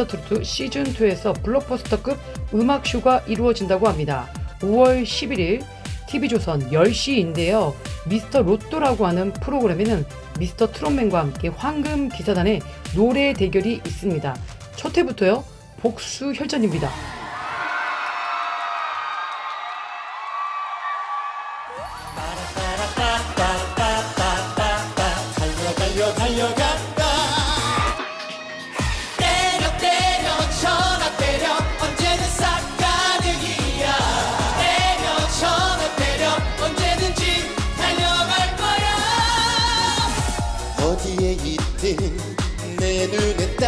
미스터 트로트 시즌2에서 블록버스터급 음악쇼가 이루어진다고 합니다. 5월 11일 TV조선 10시인데요. 미스터 로또라고 하는 프로그램에는 미스터 트롯맨과 함께 황금 기사단의 노래 대결이 있습니다. 첫 회부터요. 복수 혈전입니다. 달려 달려 달려간 있든 내 눈에 딱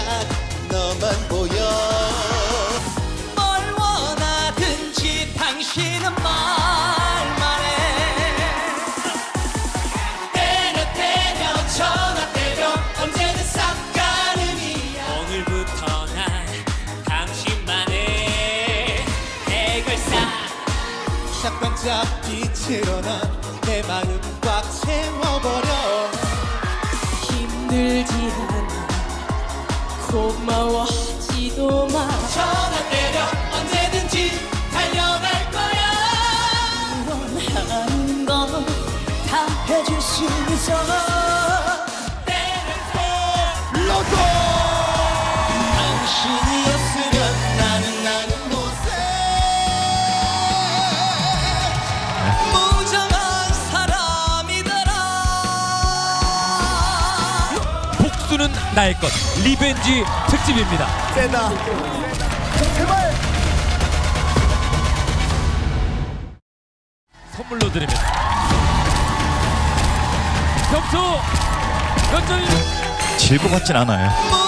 너만 보여. 뭘 원하든지 당신은 말만 해. 때려 때려 전화 때려. 언제든 싹가능이야. 오늘부터 난 당신만의 해결사 샷발짝 빛으로 난내 마음 꽉 채워버려 힘들지 않아. 고마워하지도 마. 전화 때려 언제든지 달려갈 거야. 원하는 건다 해줄 수 있어 복수는 나의 것 리벤지 특집입니다. 세다 선물로 드립니다. 평소 연정이 질것 같진 않아요.